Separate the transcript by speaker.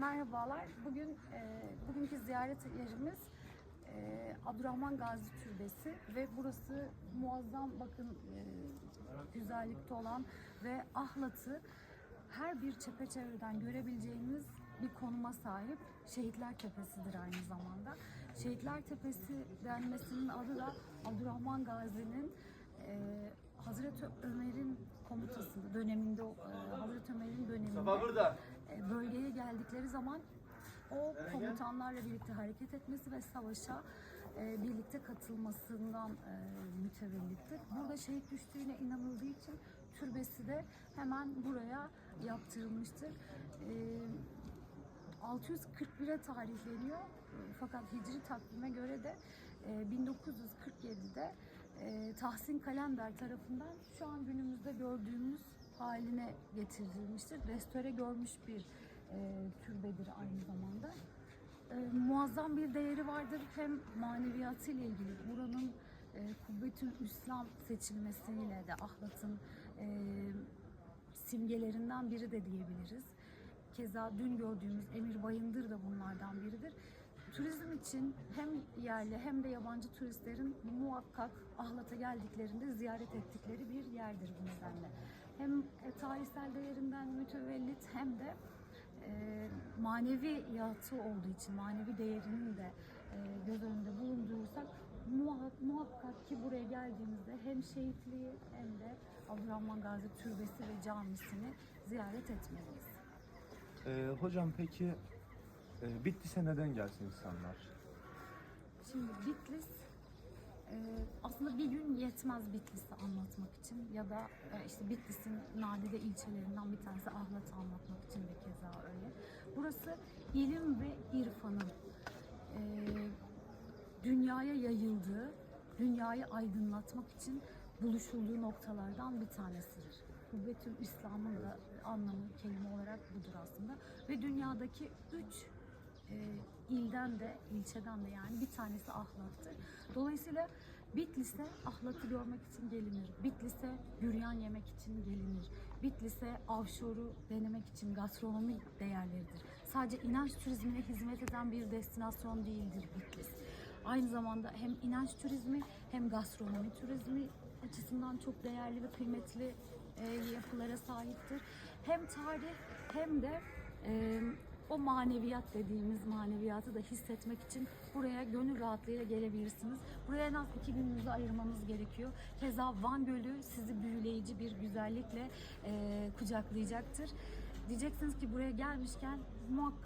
Speaker 1: Merhabalar. Bugün e, bugünkü ziyaret yerimiz e, Abdurrahman Gazi Türbesi ve burası muazzam bakın e, güzellikte olan ve ahlatı her bir çepeçevreden görebileceğimiz bir konuma sahip Şehitler Tepesi'dir aynı zamanda. Şehitler Tepesi denmesinin adı da Abdurrahman Gazi'nin e, Hazreti Ömer'in komutasında döneminde e, Hazreti Ömer'in döneminde bölgeye geldikleri zaman o komutanlarla birlikte hareket etmesi ve savaşa e, birlikte katılmasından e, mütevellittir. Burada şehit düştüğüne inanıldığı için türbesi de hemen buraya yaptırılmıştır. E, 641'e tarihleniyor. E, Fakat Hicri takvime göre de e, 1947'de e, Tahsin Kalender tarafından şu an günümüzde gördüğümüz haline getirilmiştir. Restore görmüş bir e, türbedir aynı zamanda. E, muazzam bir değeri vardır. Hem maneviyatıyla ilgili buranın e, Kubbetül İslam seçilmesiyle de Ahlat'ın e, simgelerinden biri de diyebiliriz. Keza dün gördüğümüz Emir Bayındır da bunlardan biridir. Turizm için hem yerli hem de yabancı turistlerin muhakkak Ahlat'a geldiklerinde ziyaret ettikleri bir yerdir bu nedenle. Hem e, tarihsel değerinden mütevellit hem de e, manevi yatı olduğu için, manevi değerinin de e, göz önünde bulundurursak muhakkak, ki buraya geldiğimizde hem şehitliği hem de Abdurrahman Gazi Türbesi ve camisini ziyaret etmeliyiz.
Speaker 2: Ee, hocam peki e, Bitlis'e neden gelsin insanlar?
Speaker 1: Şimdi Bitlis aslında bir gün yetmez Bitlis'i anlatmak için ya da e, işte Bitlis'in nadide ilçelerinden bir tanesi Ahlat'ı anlatmak için de keza öyle. Burası ilim ve irfanın e, dünyaya yayıldığı, dünyayı aydınlatmak için buluşulduğu noktalardan bir tanesidir. Kubbetül İslam'ın da anlamı kelime olarak budur aslında. Ve dünyadaki üç e, ilden de, ilçeden de yani bir tanesi Ahlat'tır. Dolayısıyla Bitlis'e Ahlat'ı görmek için gelinir. Bitlis'e büryan yemek için gelinir. Bitlis'e avşoru denemek için gastronomi değerleridir. Sadece inanç turizmine hizmet eden bir destinasyon değildir Bitlis. Aynı zamanda hem inanç turizmi hem gastronomi turizmi açısından çok değerli ve kıymetli e, yapılara sahiptir. Hem tarih hem de e, o maneviyat dediğimiz maneviyatı da hissetmek için buraya gönül rahatlığıyla gelebilirsiniz. Buraya en az iki gününüzü ayırmanız gerekiyor. Keza Van Gölü sizi büyüleyici bir güzellikle e, kucaklayacaktır. Diyeceksiniz ki buraya gelmişken muhakkak